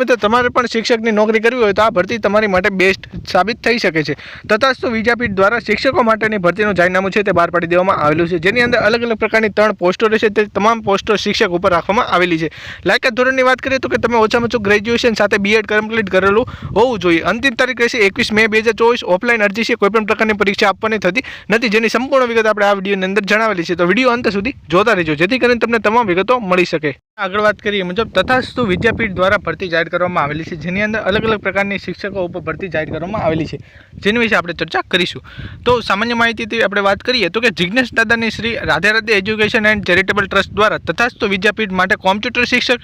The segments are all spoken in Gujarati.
મિત્રો તમારે પણ શિક્ષકની નોકરી કરવી હોય તો આ ભરતી તમારી માટે બેસ્ટ સાબિત થઈ શકે છે. તથાસ્તુ વિદ્યાપીઠ દ્વારા શિક્ષકો માટેની ભરતીનું જાહેરનામું છે તે બહાર પાડી દેવામાં આવેલું છે. જેની અંદર અલગ અલગ પ્રકારની ત્રણ પોસ્ટો રહેશે તે તમામ પોસ્ટો શિક્ષક ઉપર રાખવામાં આવેલી છે. લાયકાત ધોરણની વાત કરીએ તો કે તમે ઓછામાં ઓછું ગ્રેજ્યુએશન સાથે બીએડ કમ્પ્લીટ કરેલું હોવું જોઈએ. અંતિમ તારીખ રહેશે એકવીસ મે બે હજાર ચોવીસ. ઓફલાઈન અરજી છે કોઈપણ પ્રકારની પરીક્ષા આપવાની થતી નથી, જેની સંપૂર્ણ વિગત આપણે આ વિડીયોની અંદર જણાવેલી છે. તો વીડિયો અંત સુધી જોતા રહેજો, જેથી કરીને તમને તમામ વિગતો મળી શકે. આગળ વાત કરીએ મુજબ, તથાસ્તુ વિદ્યાપીઠ દ્વારા ભરતી જાહેર કરવામાં આવેલી છે, જેની અંદર અલગ અલગ પ્રકારની શિક્ષકો ઉપર ભરતી જાહેર કરવામાં આવેલી છે, જેની વિશે આપણે ચર્ચા કરીશું. તો સામાન્ય માહિતીથી આપણે વાત કરીએ તો કે જિજ્ઞેશ દાદાની Shri Radhe Radhe education and charitable trust દ્વારા તથાસ્તુ વિદ્યાપીઠ માટે કોમ્પ્યુટર શિક્ષક,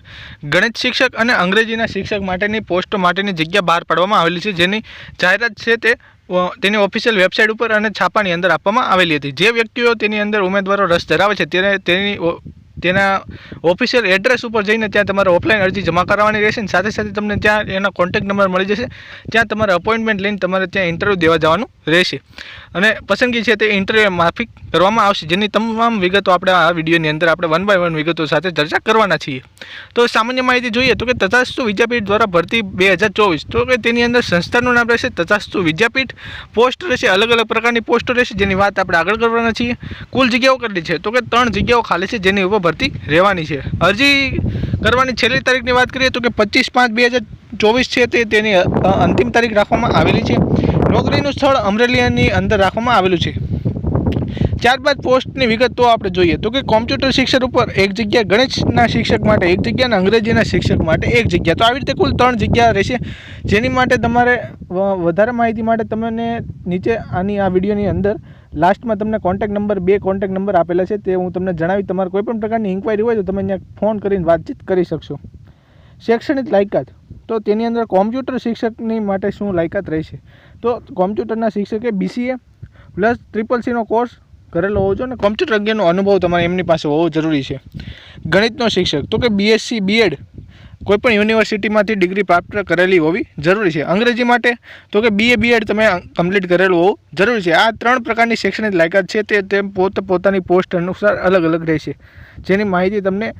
ગણિત શિક્ષક અને અંગ્રેજીના શિક્ષક માટેની પોસ્ટો માટેની જગ્યા બહાર પાડવામાં આવેલી છે, જેની જાહેરાત છે તે તેની ઓફિશિયલ વેબસાઇટ ઉપર અને છાપાની અંદર આપવામાં આવેલી હતી. જે વ્યક્તિઓ તેની અંદર ઉમેદવારો રસ ધરાવે છે, તેને તેની તેના ઓફિશિયલ એડ્રેસ ઉપર જઈને ત્યાં તમારે ઓફલાઈન અરજી જમા કરાવવાની રહેશે સાથે સાથે તમને ત્યાં એના કોન્ટેક્ટ નંબર મળી જશે. ત્યાં તમારે અપોઇન્ટમેન્ટ લઈને તમારે ત્યાં ઇન્ટરવ્યૂ દેવા જવાનું રહેશે. અને પસંદગી છે તે ઇન્ટરવ્યૂ માફિક કરવામાં આવશે, જેની તમામ વિગતો આપણે આ વિડીયોની અંદર આપણે વન બાય વન વિગતો સાથે ચર્ચા કરવાના છીએ. તો સામાન્ય માહિતી જોઈએ તો કે તથાસ્તુ વિદ્યાપીઠ દ્વારા ભરતી બે હજાર ચોવીસ, તો કે તેની અંદર સંસ્થાનું નામ રહેશે તથાસ્તુ વિદ્યાપીઠ. પોસ્ટ રહેશે, અલગ અલગ પ્રકારની પોસ્ટો રહેશે, જેની વાત આપણે આગળ કરવાના છીએ. કુલ જગ્યાઓ કેટલી છે? તો કે ત્રણ જગ્યાઓ ખાલી છે, જેની ઉપર ભરતી રહેવાની છે. અરજી કરવાની છેલ્લી તારીખની વાત કરીએ તો કે પચીસ પાંચ બે હજાર ચોવીસ છે તે તેની અંતિમ તારીખ રાખવામાં આવેલી છે. નોકરીનું સ્થળ અમરેલીની અંદર રાખવામાં આવેલું છે. ત્યારબાદ પોસ્ટની વિગત આપણે જોઈએ તો કે કોમ્પ્યુટર શિક્ષક ઉપર એક જગ્યા ગણિતના શિક્ષક માટે, એક જગ્યા અને અંગ્રેજીના શિક્ષક માટે એક જગ્યા. તો આવી રીતે કુલ ત્રણ જગ્યા રહેશે. જેની માટે તમારે વધારે માહિતી માટે તમને નીચે આની, આ વિડીયોની અંદર લાસ્ટમાં તમને કોન્ટેક્ટ નંબર બે કોન્ટેક્ટ નંબર આપેલા છે, તે હું તમને જણાવી, તમારે કોઈ પણ પ્રકારની ઇન્ક્વાયરી હોય તો તમે અહીંયા ફોન કરીને વાતચીત કરી શકશો. શૈક્ષણિક લાયકાત. તો તેની અંદર કોમ્પ્યુટર શિક્ષકની માટે શું લાયકાત રહેશે? તો કોમ્પ્યુટરના શિક્ષકે બીસીએ પ્લસ ટ્રિપલ સીનો કોર્સ કરેલો હોવો જોઈએ અને કોમ્પ્યુટર અંગેનો અનુભવ તમારે એમની પાસે હોવો જરૂરી છે. ગણિતનો શિક્ષક. તો કે બીએસસી બીએડ કોઈપણ યુનિવર્સિટીમાંથી ડિગ્રી પ્રાપ્ત કરેલી હોવી જરૂરી છે. અંગ્રેજી માટે તો કે બીએ બીએડ તમે કમ્પ્લીટ કરેલું હોવું જરૂરી છે. આ ત્રણ પ્રકારની શૈક્ષણિક લાયકાત છે તે તેમ પોત પોતાની પોસ્ટ અનુસાર અલગ અલગ રહેશે. જેની માહિતી તમને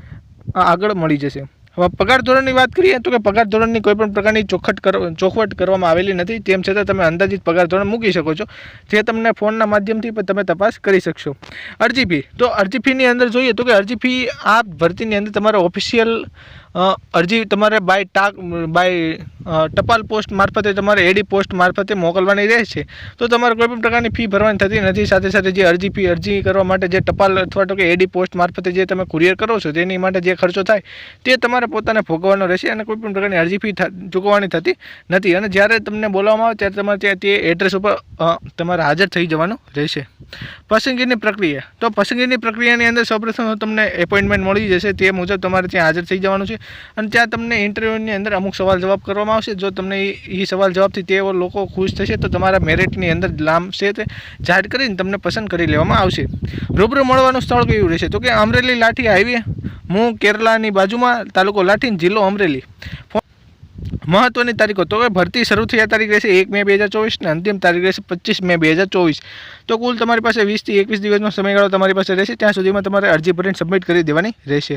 આગળ મળી જશે. હવે પગાર ધોરણની વાત કરીએ તો કે પગાર ધોરણની કોઈપણ પ્રકારની ચોખટ કર ચોખવટ કરવામાં આવેલી નથી. તેમ છતાં તમે અંદાજિત પગાર ધોરણ મૂકી શકો છો. જે તમને ફોનના માધ્યમથી પણ તમે તપાસ કરી શકશો. અરજી ફી. તો અરજી ફીની અંદર જોઈએ તો કે અરજી ફી આ ભરતીની અંદર તમારે ઓફિશિયલ અરજી તમારે બાય ટાક બાય ટપાલ પોસ્ટ મારફતે તમારે એડી પોસ્ટ મારફતે મોકલવાની રહેશે. તો તમારે કોઈપણ પ્રકારની ફી ભરવાની થતી નથી. સાથે સાથે જે અરજી ફી અરજી કરવા માટે જે ટપાલ અથવા તો કે એડી પોસ્ટ મારફતે જે તમે કુરિયર કરો છો, તેની માટે જે ખર્ચો થાય, તે તમારે પોતાને ભોગવવાનો રહેશે અને કોઈપણ પ્રકારની અરજી ફી ચૂકવવાની થતી નથી. અને જ્યારે તમને બોલાવવામાં આવે ત્યારે તમારે ત્યાં તે એડ્રેસ ઉપર તમારે હાજર થઈ જવાનું રહેશે. પસંદગીની પ્રક્રિયા. તો પસંદગીની પ્રક્રિયાની અંદર સૌપ્રથમ તમને એપોઇન્ટમેન્ટ મળી જશે. તે મુજબ તમારે ત્યાં હાજર થઈ જવાનું છે. અને ત્યાં તમને ઇન્ટરવ્યૂની અંદર અમુક સવાલ જવાબ કરવામાં આવશે. જો તમને એ સવાલ જવાબથી તે લોકો ખુશ થશે, તો તમારા મેરિટની અંદર લાંબશે તે જાહેર કરીને તમને પસંદ કરી લેવામાં આવશે. રૂબરૂ મળવાનું સ્થળ કયું રહેશે? તો કે અમરેલી લાઠી હાઈવે હું કેરલાની બાજુમાં, તાલુકો લાઠી જિલ્લો અમરેલી. મહત્વની તારીખો. તો કે ભરતી શરૂ થયા તારીખ રહેશે એક મે બે હજાર ચોવીસ અને અંતિમ તારીખ રહેશે પચીસ મે બે હજાર ચોવીસ. તો કુલ તમારી પાસે વીસથી એકવીસ દિવસનો સમયગાળો તમારી પાસે રહેશે. ત્યાં સુધીમાં તમારે અરજી ભરીને સબમિટ કરી દેવાની રહેશે.